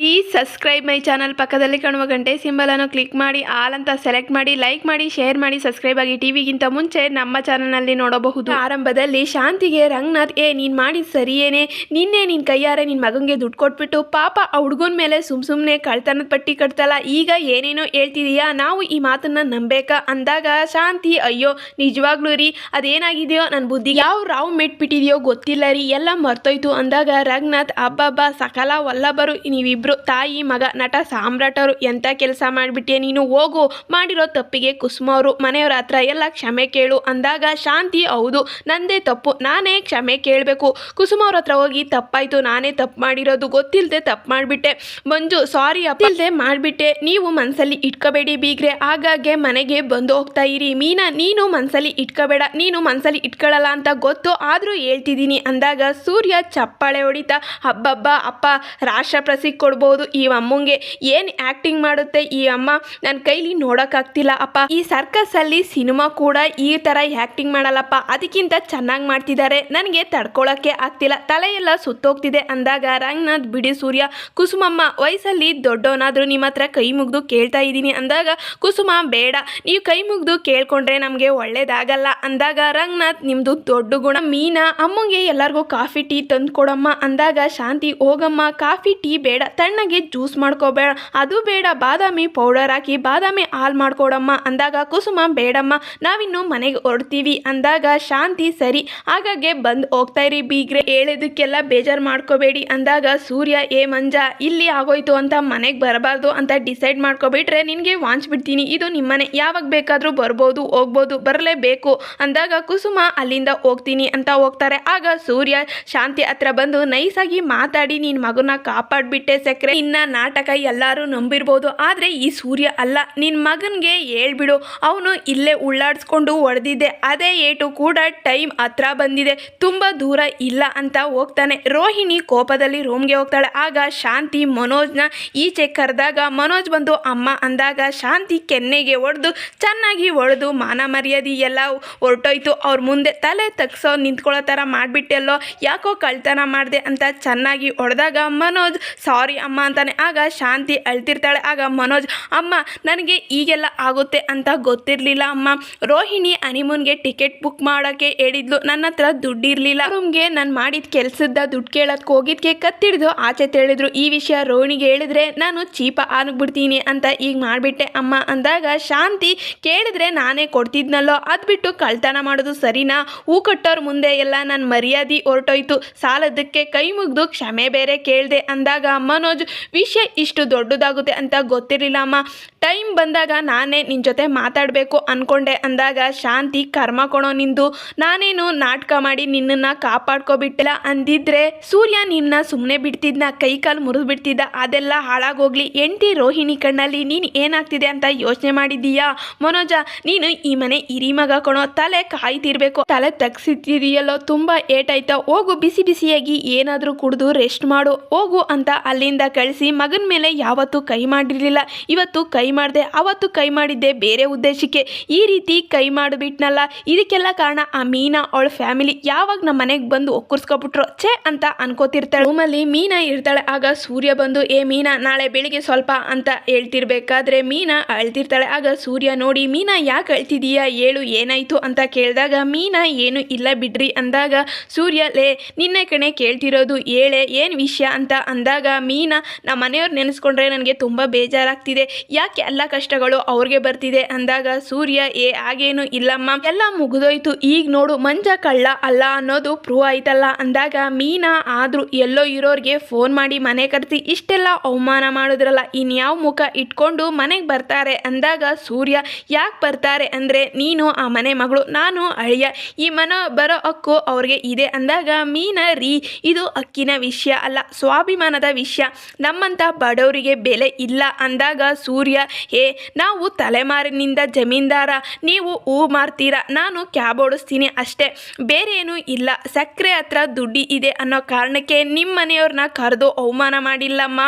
ಈ subscribe my channel ಪಕ್ಕದಲ್ಲಿ ಕಾಣುವ ಗಂಟೆ ಸಿಂಬಲನ್ನು ಕ್ಲಿಕ್ ಮಾಡಿ ಆಲ್ ಅಂತ ಸೆಲೆಕ್ಟ್ ಮಾಡಿ ಲೈಕ್ ಮಾಡಿ ಶೇರ್ ಮಾಡಿ ಸಬ್ಸ್ಕ್ರೈಬ್ ಆಗಿ ಟಿವಿಗಿಂತ ಮುಂಚೆ ನಮ್ಮ ಚಾನಲ್ನಲ್ಲಿ ನೋಡಬಹುದು. ಆರಂಭದಲ್ಲಿ ಶಾಂತಿಗೆ ರಂಗನಾಥ್, ಏ, ನೀನ್ ಮಾಡಿದ್ ಸರಿಯೇನೆ ನಿನ್ನೆ ನಿನ್ ಕೈಯಾರೆ ನಿನ್ ಮಗಂಗೆ ದುಡ್ಡು ಕೊಟ್ಬಿಟ್ಟು ಪಾಪ ಆ ಹುಡುಗನ ಮೇಲೆ ಸುಮ್ ಸುಮ್ನೆ ಕಳ್ತನದ ಪಟ್ಟಿ ಕಟ್ತಲ್ಲ, ಈಗ ಏನೇನೋ ಹೇಳ್ತಿದೀಯಾ? ನಾವು ಈ ಮಾತನ್ನ ನಂಬೇಕಾ? ಅಂದಾಗ, ಶಾಂತಿ, ಅಯ್ಯೋ, ನಿಜವಾಗ್ಲೂ ರೀ, ಅದೇನಾಗಿದೆಯೋ ನನ್ನ ಬುದ್ಧಿ? ಯಾವ ರಾವ್ ಮೆಟ್ಬಿಟ್ಟಿದೆಯೋ ಗೊತ್ತಿಲ್ಲ ರೀ, ಎಲ್ಲ ಮರ್ತೋಯ್ತು. ಅಂದಾಗ, ರಂಗನಾಥ್, ಅಬ್ಬಬ್ಬ, ಸಕಲ ವಲ್ಲಭರು, ನೀವಿಬ್ರು ತಾಯಿ, ಮಗ, ನಟ, ಸಾಮ್ರಾಟರು ಎಂತ ಕೆಲಸ ಮಾಡಿಬಿಟ್ಟೆ ನೀನು? ಹೋಗು. ಮಾಡಿರೋ ತಪ್ಪಿಗೆ ಕುಸುಮ ಅವರು. ಮನೆಯವ್ರ ಹತ್ರ ಎಲ್ಲ ಕ್ಷಮೆ ಕೇಳು. ಅಂದಾಗ ಶಾಂತಿ ಹೌದು. ನಂದೇ ತಪ್ಪು. ನಾನೇ ಕ್ಷಮೆ ಕೇಳಬೇಕು. ಕುಸುಮ ಅವ್ರ ಹತ್ರ ಹೋಗಿ ತಪ್ಪಾಯ್ತು. ನಾನೇ ತಪ್ಪು ಮಾಡಿರೋದು. ಗೊತ್ತಿಲ್ಲದೆ ತಪ್ಪು ಮಾಡಿಬಿಟ್ಟೆ. ಮಂಜು ಸಾರಿ ಅಪ್ಪಿಲ್ದೆ ಮಾಡಿಬಿಟ್ಟೆ. ನೀವು ಮನಸ್ಸಲ್ಲಿ ಇಟ್ಕೋಬೇಡಿ ಬೀಗ್ರೆ. ಆಗಾಗ್ಗೆ ಮನೆಗೆ ಬಂದು ಹೋಗ್ತಾ ಇರಿ. ಮೀನಾ, ನೀನು ಮನಸ್ಸಲ್ಲಿ ಇಟ್ಕೋಬೇಡ. ನೀನು ಮನಸ್ಸಲ್ಲಿ ಇಟ್ಕೊಳ್ಳಲ್ಲ ಅಂತ ಗೊತ್ತು. ಆದರೂ ಹೇಳ್ತಿದ್ದೀನಿ. ಅಂದಾಗ ಸೂರ್ಯ ಚಪ್ಪಾಳೆ ಹೊಡಿತಾ, ಹಬ್ಬಬ್ಬ, ಅಪ್ಪ, ರಾಷ್ಟ್ರ ಪ್ರಸಿ ಕೊಡ್ಬೋದು ಈ ಅಮ್ಮಂಗೆ ಏನು ಆ್ಯಕ್ಟಿಂಗ್ ಮಾಡುತ್ತೆ ಈ ಅಮ್ಮ? ನನ್ನ ಕೈಲಿ ನೋಡೋಕ್ಕಾಗ್ತಿಲ್ಲ ಅಪ್ಪ. ಈ ಸರ್ಕಸಲ್ಲಿ ಸಿನಿಮಾ ಕೂಡ ಈ ಥರ ಆ್ಯಕ್ಟಿಂಗ್ ಮಾಡಲ್ಲಪ್ಪ. ಅದಕ್ಕಿಂತ ಚೆನ್ನಾಗಿ ಮಾಡ್ತಿದ್ದಾರೆ ನನಗೆ ತಡ್ಕೊಳಕ್ಕೆ ಆಗ್ತಿಲ್ಲ. ತಲೆಯೆಲ್ಲ ಸುತ್ತೋಗ್ತಿದೆ ಅಂದಾಗ ರಂಗನಾಥ್, ಬಿಡಿ ಸೂರ್ಯ, ಕುಸುಮಮ್ಮ ವಯಸ್ಸಲ್ಲಿ ದೊಡ್ಡವನಾದರೂ ನಿಮ್ಮ ಹತ್ರ ಕೈ ಮುಗಿದು ಕೇಳ್ತಾ ಇದ್ದೀನಿ ಅಂದಾಗ, ಕುಸುಮ, ಬೇಡ. ನೀವು ಕೈ ಮುಗಿದು ಕೇಳ್ಕೊಂಡ್ರೆ ನಮಗೆ ಒಳ್ಳೇದಾಗಲ್ಲ. ಅಂದಾಗ ರಂಗನಾಥ್ ನಿಮ್ಮದು ದೊಡ್ಡ ಗುಣ ಮೀನಾ. ಅಮ್ಮಂಗೆ ಎಲ್ಲರಿಗೂ ಕಾಫಿ ಟೀ ತಂದು ಕೊಡಮ್ಮ ಅಂದಾಗ, ಶಾಂತಿ, ಹೋಗಮ್ಮ. ಕಾಫಿ, ಟೀ ಬೇಡ. ತಣ್ಣಗೆ ಜ್ಯೂಸ್ ಮಾಡ್ಕೋಬೇಡ. ಅದು ಬೇಡ, ಬಾದಾಮಿ ಪೌಡರ್ ಹಾಕಿ, ಬಾದಾಮಿ ಹಾಲು ಮಾಡ್ಕೊಡಮ್ಮ, ಅಂದಾಗ ಕುಸುಮ ಬೇಡಮ್ಮ, ನಾವಿನ್ನು ಮನೆಗೆ ಹೊರಡ್ತೀವಿ, ಅಂದಾಗ ಶಾಂತಿ ಸರಿ. ಹಾಗಾಗಿ ಬಂದು ಹೋಗ್ತಾ ಇರಿ ಬೀಗ್ರೆ, ಹೇಳೋದಕ್ಕೆಲ್ಲ ಬೇಜಾರು ಮಾಡ್ಕೋಬೇಡಿ, ಅಂದಾಗ ಸೂರ್ಯ, ಏ ಮಂಜ, ಇಲ್ಲಿ ಆಗೋಯ್ತು ಅಂತ ಮನೆಗೆ ಬರಬಾರ್ದು ಅಂತ ಡಿಸೈಡ್ ಮಾಡ್ಕೊಬಿಟ್ರೆ ನಿನಗೆ ವಾಂಚ್ಬಿಡ್ತೀನಿ ಇದು ನಿಮ್ಮನೆ, ಯಾವಾಗ ಬೇಕಾದರೂ ಬರ್ಬೋದು, ಹೋಗ್ಬೋದು, ಬರಲೇಬೇಕು, ಅಂದಾಗ ಕುಸುಮ ಅಲ್ಲಿಂದ ಹೋಗ್ತೀನಿ ಅಂತ ಹೋಗ್ತಾರೆ. ಆಗ ಸೂರ್ಯ ಶಾಂತಿ ಹತ್ರ ಬಂದು ನೈಸಾಗಿ ಮಾತಾಡಿ ನಿನ್ನ ಮಗನ ಕಾಪಾಡ್ಬಿಟ್ಟೆ ಸಕ್ರೆ. ನಿನ್ನ ನಾಟಕ ಎಲ್ಲರೂ ನಂಬಿರ್ಬೋದು, ಆದರೆ ಈ ಸೂರ್ಯ ಅಲ್ಲ. ನಿನ್ನ ಮಗನಿಗೆ ಹೇಳ್ಬಿಡು ಅವನು ಇಲ್ಲೇ ಉಳ್ಳಾಡಿಸ್ಕೊಂಡು ಹೊಡೆದಿದ್ದೆ ಅದೇ ಏಟು ಕೂಡ ಟೈಮ್ ಹತ್ರ ಬಂದಿದೆ. ತುಂಬ ದೂರ ಇಲ್ಲ ಅಂತ ಹೋಗ್ತಾನೆ. ರೋಹಿಣಿ ಕೋಪದಲ್ಲಿ ರೂಮ್ಗೆ ಹೋಗ್ತಾಳೆ. ಆಗ ಶಾಂತಿ ಮನೋಜ್ನ ಈಚೆ ಕರೆದಾಗ ಮನೋಜ್ ಬಂದು ಅಮ್ಮ ಅಂದಾಗ ಶಾಂತಿ ಕೆನ್ನೆಗೆ ಹೊಡೆದು ಚೆನ್ನಾಗಿ ಹೊಡೆದು ಮಾನ ಮರ್ಯಾದೆ ಎಲ್ಲ ಹೊರಟೋಯ್ತು. ಅವ್ರ ಮುಂದೆ ತಲೆ ತಗ್ಸೋ ನಿಂತ್ಕೊಳ್ಳೋ ಥರ ಮಾಡಿಬಿಟ್ಟೆಲ್ಲೋ, ಯಾಕೋ ಕಳ್ತನ ಮಾಡಿದೆ ಅಂತ ಚೆನ್ನಾಗಿ ಹೊಡೆದಾಗ ಮನೋಜ್, ಸಾರಿ ಅಮ್ಮ ಅಂತಾನೆ. ಆಗ ಶಾಂತಿ ಅಳ್ತಿರ್ತಾಳೆ. ಆಗ ಮನೋಜ್, ಅಮ್ಮ, ನನಗೆ ಈಗೆಲ್ಲ ಆಗುತ್ತೆ ಅಂತ ಗೊತ್ತಿರಲಿಲ್ಲ ಅಮ್ಮ. ರೋಹಿಣಿ ಹನಿಮೂನ್ಗೆ ಟಿಕೆಟ್ ಬುಕ್ ಮಾಡೋಕ್ಕೆ ಹೇಳಿದ್ಲು. ನನ್ನ ಹತ್ರ ದುಡ್ಡಿರಲಿಲ್ಲ. ರೂಮ್ಗೆ ನಾನು ಮಾಡಿದ ಕೆಲಸದ ದುಡ್ಡು ಕೇಳೋದಕ್ಕೆ ಹೋಗಿದ್ದಕ್ಕೆ ಕತ್ತಿಡ್ದು ಆಚೆ ತಿಳಿದ್ರು ಈ ವಿಷಯ ರೋಹಿಣಿಗೆ ಹೇಳಿದ್ರೆ ನಾನು ಚೀಪ ಆಗ್ಬಿಡ್ತೀನಿ ಅಂತ ಈಗ ಮಾಡಿಬಿಟ್ಟೆ ಅಮ್ಮ ಅಂದಾಗ ಶಾಂತಿ ಕೇಳಿದ್ರೆ ನಾನೇ ಕೊಡ್ತಿದ್ನಲ್ಲೋ. ಅದು ಬಿಟ್ಟು ಕಳ್ತನ ಮಾಡೋದು ಸರಿನಾ? ಹೂ ಕಟ್ಟೋರ್ ಮುಂದೆ ಎಲ್ಲ ನನ್ನ ಮರ್ಯಾದೆ ಹೊರಟೋಯ್ತು. ಸಾಲದಕ್ಕೆ ಕೈ ಮುಗಿದು ಕ್ಷಮೆ ಬೇರೆ ಕೇಳಿದೆ ಅಂದಾಗ ಮನೋಜ್ ವಿಷಯ ಇಷ್ಟು ದೊಡ್ಡದಾಗುತ್ತೆ ಅಂತ ಗೊತ್ತಿರಲಿಲ್ಲ ಅಮ್ಮ. ಟೈಮ್ ಬಂದಾಗ ನಾನೇ ನಿನ್ನ ಜೊತೆ ಮಾತಾಡಬೇಕು ಅಂದ್ಕೊಂಡೆ ಅಂದಾಗ ಶಾಂತಿ, ಕರ್ಮ ಕೊಡೋ ನಿಂದು. ನಾನೇನು ನಾಟಕ ಮಾಡಿ ನಿನ್ನನ್ನು ಕಾಪಾಡ್ಕೊಬಿಟ್ಟಿಲ್ಲ ಅಂದಿದ್ರೆ ಸೂರ್ಯ ನಿನ್ನ ಸುಮ್ಮನೆ ಬಿಡ್ತಿದ್ನ, ಕೈ ಕಾಲು ಮುರಿದು ಬಿಡ್ತಿದ್ದ ಅದೆಲ್ಲ ಹಾಳಾಗೋಗ್ಲಿ. ಎಂಟಿ ರೋಹಿಣಿ ಕಣ್ಣಲ್ಲಿ ನೀನು ಏನಾಗ್ತಿದೆ ಅಂತ ಯೋಚನೆ ಮಾಡಿದ್ದೀಯಾ? ಮನೋಜ, ನೀನು ಈ ಮನೆ ಇರಿ ಮಗ ಕೊಡೋ ತಲೆ ಕಾಯ್ತಿರ್ಬೇಕು. ತಲೆ ತಗ್ಸಿದ್ದೀಯಲ್ಲೋ ತುಂಬ ಏಟಾಯ್ತಾ. ಹೋಗು, ಬಿಸಿ ಬಿಸಿಯಾಗಿ ಏನಾದರೂ ಕುಡಿದು ರೆಸ್ಟ್ ಮಾಡು. ಹೋಗು ಅಂತ ಅಲ್ಲಿಂದ ಕಳಿಸಿ ಮಗನ ಮೇಲೆ ಯಾವತ್ತೂ ಕೈ ಮಾಡಿರಲಿಲ್ಲ. ಇವತ್ತು ಕೈ ಮಾಡಿದೆ, ಅವತ್ತು ಕೈ ಮಾಡಿದ್ದೆ ಬೇರೆ ಉದ್ದೇಶಕ್ಕೆ. ಈ ರೀತಿ ಕೈ ಮಾಡಿಬಿಟ್ನಲ್ಲ. ಇದಕ್ಕೆಲ್ಲ ಕಾರಣ ಆ ಮೀನಾ ಅವಳ ಫ್ಯಾಮಿಲಿ. ಯಾವಾಗ ನಮ್ಮ ಮನೆಗೆ ಬಂದು ಒಕ್ಕರ್ಸ್ಕೊಬಿಟ್ರು? ಛೇ ಅಂತ ಅನ್ಕೋತಿರ್ತಾಳೆ. ರೂಮಲ್ಲಿ ಮೀನಾ ಇರ್ತಾಳೆ. ಆಗ ಸೂರ್ಯ ಬಂದು, ಏ ಮೀನಾ, ನಾಳೆ ಬೆಳಿಗ್ಗೆ ಸ್ವಲ್ಪ ಅಂತ ಹೇಳ್ತಿರ್ಬೇಕಾದ್ರೆ ಮೀನಾ ಅಳ್ತಿರ್ತಾಳೆ. ಆಗ ಸೂರ್ಯ ನೋಡಿ, ಮೀನಾ, ಯಾಕೆ ಅಳ್ತಿದೀಯಾ? ಏಳು ಏನಾಯ್ತು? ಅಂತ ಕೇಳಿದಾಗ, ಮೀನಾ, ಏನು ಇಲ್ಲ ಬಿಡ್ರಿ. ಅಂದಾಗ ಸೂರ್ಯ, ಲೇ, ನಿನ್ನೆ ಕಣೆ ಕೇಳ್ತಿರೋದು ಏಳೆ ಏನು ವಿಷಯ? ಅಂತ ಅಂದಾಗ, ಮೀನಾ ನಮ್ಮ ಮನೆಯವ್ರು ನೆನೆಸ್ಕೊಂಡ್ರೆ ನನಗೆ ತುಂಬ ಬೇಜಾರಾಗ್ತಿದೆ. ಯಾಕೆ ಎಲ್ಲ ಕಷ್ಟಗಳು ಅವ್ರಿಗೆ ಬರ್ತಿದೆ? ಅಂದಾಗ ಸೂರ್ಯ, ಏ, ಹಾಗೇನು ಇಲ್ಲಮ್ಮ. ಎಲ್ಲ ಮುಗಿದೋಯ್ತು. ಈಗ ನೋಡು, ಮಂಜ ಕಳ್ಳ ಅಲ್ಲ ಅನ್ನೋದು ಪ್ರೂವ್ ಆಯ್ತಲ್ಲ. ಅಂದಾಗ ಮೀನಾ ಆದರೂ ಎಲ್ಲೋ ಇರೋರಿಗೆ ಫೋನ್ ಮಾಡಿ, ಮನೆ ಕರೆಸಿ ಇಷ್ಟೆಲ್ಲ ಅವಮಾನ ಮಾಡಿದ್ರಲ್ಲ ಇನ್ಯಾವ ಮುಖ ಇಟ್ಕೊಂಡು ಮನೆಗೆ ಬರ್ತಾರೆ? ಅಂದಾಗ ಸೂರ್ಯ, ಯಾಕೆ ಬರ್ತಾರೆ ಅಂದರೆ ನೀನು ಆ ಮನೆ ಮಗಳು, ನಾನು ಅಳಿಯ. ಈ ಮನ ಬರೋ ಹಕ್ಕು ಅವ್ರಿಗೆ ಇದೆ. ಅಂದಾಗ ಮೀನ, ರೀ, ಇದು ಅಕ್ಕಿನ ವಿಷಯ ಅಲ್ಲ, ಸ್ವಾಭಿಮಾನದ ವಿಷಯ. ನಮ್ಮಂಥ ಬಡವರಿಗೆ ಬೆಲೆ ಇಲ್ಲ ಅಂದಾಗ ಸೂರ್ಯ ಏ ನಾವು ತಲೆಮಾರಿನಿಂದ ಜಮೀನ್ದಾರ, ನೀವು ಹೂ ಮಾರ್ತೀರಾ? ನಾನು ಕ್ಯಾಬ್ ಓಡಿಸ್ತೀನಿ ಅಷ್ಟೇ. ಬೇರೆ ಇಲ್ಲ. ಸಕ್ಕರೆ ಹತ್ರ ದುಡ್ಡಿ ಇದೆ ಅನ್ನೋ ಕಾರಣಕ್ಕೆ ನಿಮ್ಮ ಮನೆಯವ್ರನ್ನ ಕರೆದು ಅವಮಾನ ಮಾಡಿಲ್ಲಮ್ಮ.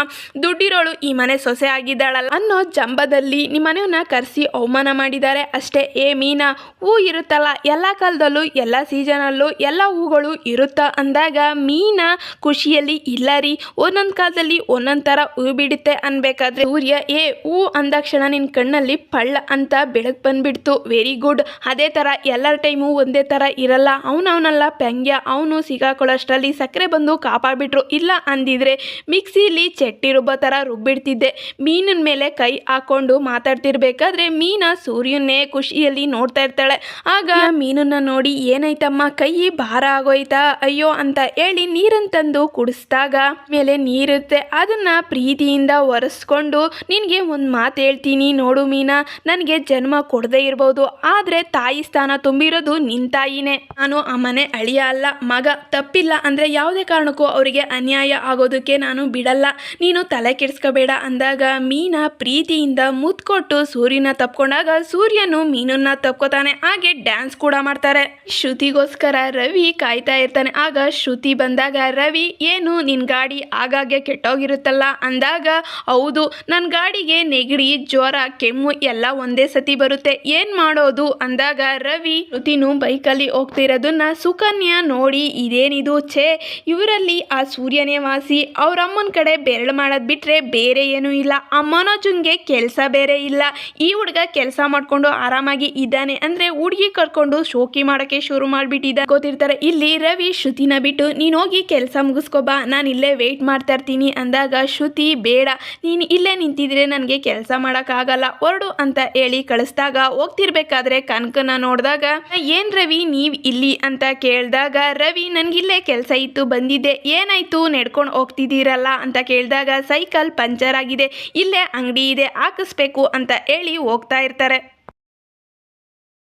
ದುಡ್ಡಿರೋಳು ಈ ಮನೆ ಸೊಸೆ ಆಗಿದ್ದಾಳಲ್ಲ ಅನ್ನೋ ಜಂಬದಲ್ಲಿ ನಿಮ್ಮ ಮನೆಯವ್ರನ್ನ ಕರೆಸಿ ಅವಮಾನ ಮಾಡಿದ್ದಾರೆ ಅಷ್ಟೇ. ಏ ಮೀನಾ, ಹೂ ಇರುತ್ತಲ್ಲ. ಎಲ್ಲ ಕಾಲದಲ್ಲೂ, ಎಲ್ಲ ಸೀಸನಲ್ಲೂ, ಎಲ್ಲ ಹೂಗಳು ಇರುತ್ತಾ? ಅಂದಾಗ, ಮೀನಾ, ಖುಷಿಯಲ್ಲಿ ಇಲ್ಲ ರೀ. ಒಂದೊಂದು ಕಾಲದಲ್ಲಿ ಒಂದೊಂದು ಥರ ಹೂ ಬಿಡುತ್ತೆ ಅನ್ಬೇಕಾದ್ರೆ ಸೂರ್ಯ, ಏ, ಹೂ ಅಂದಾಕ್ಷಣ ನಿನ್ನ ಕಣ್ಣಲ್ಲಿ ಪಳ್ಳ ಅಂತ ಬೆಳಕು ಬಂದ್ಬಿಡ್ತು. ವೆರಿ ಗುಡ್ ಅದೇ ಥರ ಎಲ್ಲರ ಟೈಮು ಒಂದೇ ಥರ ಇರಲ್ಲ. ಅವನವನಲ್ಲ ಪೆಂಗ್ಯ. ಅವನು ಸಿಗಾಕೊಳ್ಳೋಷ್ಟರಲ್ಲಿ ಸಕ್ಕರೆ ಬಂದು ಕಾಪಾಡ್ಬಿಟ್ರು. ಇಲ್ಲ ಅಂದಿದ್ರೆ ಮಿಕ್ಸಿಲಿ ಚಟ್ಟಿ ರುಬ್ಬೋ ಥರ ರುಬ್ಬಿಡ್ತಿದ್ದೆ. ಮೀನಿನ ಮೇಲೆ ಕೈ ಹಾಕೊಂಡು ಮಾತಾಡ್ತಿರ್ಬೇಕಾದ್ರೆ ಮೀನ ಸೂರ್ಯನ್ನೇ ಖುಷಿಯಲ್ಲಿ ನೋಡ್ತಾ ಇರ್ತಾಳೆ. ಆಗ ಮೀನನ್ನ ನೋಡಿ, ಏನಾಯ್ತಮ್ಮ? ಕೈ ಭಾರ ಆಗೋಯ್ತಾ? ಅಯ್ಯೋ ಅಂತ ಹೇಳಿ ನೀರನ್ನು ತಂದು ಕುಡಿಸ್ದಾಗ ಮೇಲೆ ನೀರುತ್ತೆ ಅದನ್ನ ಪ್ರೀತಿಯಿಂದ ಒರೆಸ್ಕೊಂಡು ನಿನಗೆ ಒಂದು ಮಾತು ಹೇಳ್ತೀನಿ. ನೋಡು ಮೀನಾ, ನನಗೆ ಜನ್ಮ ಕೊಡದೇ ಇರ್ಬೋದು. ಆದರೆ ತಾಯಿ ಸ್ಥಾನ ತುಂಬಿರೋದು ನಿನ್ನ ತಾಯಿನೇ. ನಾನು ಆ ಅಳಿಯ ಅಲ್ಲ. ಮಗ ತಪ್ಪಿಲ್ಲ ಅಂದರೆ ಯಾವುದೇ ಕಾರಣಕ್ಕೂ ಅವರಿಗೆ ಅನ್ಯಾಯ ಆಗೋದಕ್ಕೆ ನಾನು ಬಿಡಲ್ಲ. ನೀನು ತಲೆ ಕೆಡಿಸ್ಕೋಬೇಡ ಅಂದಾಗ ಮೀನಾ ಪ್ರೀತಿಯಿಂದ ಮುತ್ಕೊಟ್ಟು ಸೂರ್ಯನ ತಪ್ಕೊಂಡಾಗ ಸೂರ್ಯನು ಮೀನನ್ನ ತಪ್ಕೋತಾನೆ. ಹಾಗೆ ಡ್ಯಾನ್ಸ್ ಕೂಡ ಮಾಡ್ತಾರೆ. ಶ್ರುತಿಗೋಸ್ಕರ ರವಿ ಕಾಯ್ತಾ ಇರ್ತಾನೆ. ಆಗ ಶ್ರುತಿ ಬಂದಾಗ, ರವಿ, ಏನು ನಿನ್ನ ಗಾಡಿ ಆಗಾಗ್ಗೆ ಕೆಟ್ಟೋಗಿರುತ್ತಲ್ಲ ಅಂದಾಗ, ಹೌದು ನನ್ನ ಗಾಡಿಗೆ ನೆಗಡಿ, ಜ್ವರ, ಕೆಮ್ಮು ಎಲ್ಲ ಒಂದೇ ಸತಿ ಬರುತ್ತೆ. ಏನು ಮಾಡೋದು? ಅಂದಾಗ, ರವಿ ಋತಿನು ಬೈಕಲ್ಲಿ ಹೋಗ್ತಿರೋದನ್ನ ಸುಕನ್ಯಾ ನೋಡಿ, ಇದೇನಿದು? ಛೇ, ಇವರಲ್ಲಿ ಆ ಸೂರ್ಯನೇ ವಾಸಿ. ಅವ್ರ ಅಮ್ಮನ ಕಡೆ ಬೆರಳು ಮಾಡೋದು ಬಿಟ್ರೆ ಬೇರೆ ಏನೂ ಇಲ್ಲ. ಆ ಮನೋಜುಂಗೆ ಕೆಲಸ ಬೇರೆ ಇಲ್ಲ. ಈ ಹುಡುಗ ಕೆಲಸ ಮಾಡ್ಕೊಂಡು ಆರಾಮಾಗಿ ಇದ್ದಾನೆ. ಅಂದ್ರೆ ಹುಡುಗಿ ಕರ್ಕೊಂಡು ಶೋಕಿ ಮಾಡಕ್ಕೆ ಶುರು ಮಾಡಿಬಿಟ್ಟಿದ್ದ. ಗೊತ್ತಿರ್ತಾರೆ, ಇಲ್ಲಿ ರವಿ, ಶ್ರುತಿನ ಬಿಟ್ಟು, ನೀನು ಹೋಗಿ ಕೆಲಸ ಮುಗಿಸ್ಕೊಬಾ ನಾನು ಇಲ್ಲೇ ವೇಟ್ ಮಾಡ್ತಾ ಇರ್ತೀನಿ ಅಂದಾಗ, ಶ್ರುತಿ, ಬೇಡ. ನೀನು ಇಲ್ಲೇ ನಿಂತಿದ್ರೆ ನನಗೆ ಕೆಲಸ ಮಾಡೋಕ್ಕಾಗಲ್ಲ. ಹೊರಡು, ಅಂತ ಹೇಳಿ ಕಳಿಸ್ದಾಗ ಹೋಗ್ತಿರ್ಬೇಕಾದ್ರೆ ಕನಕನ ನೋಡಿದಾಗ, ಏನ್ ರವಿ, ನೀವು ಇಲ್ಲಿ? ಅಂತ ಕೇಳಿದಾಗ, ರವಿ, ನನಗಿಲ್ಲೇ ಕೆಲಸ ಇತ್ತು, ಬಂದಿದ್ದೆ. ಏನಾಯ್ತು? ನಡ್ಕೊಂಡು ಹೋಗ್ತಿದ್ದೀರಲ್ಲ? ಅಂತ ಕೇಳಿದಾಗ, ಸೈಕಲ್ ಪಂಚರ್ ಆಗಿದೆ. ಇಲ್ಲೇ ಅಂಗಡಿ ಇದೆ. ಹಾಕಿಸ್ಬೇಕು, ಅಂತ ಹೇಳಿ ಹೋಗ್ತಾ ಇರ್ತಾರೆ.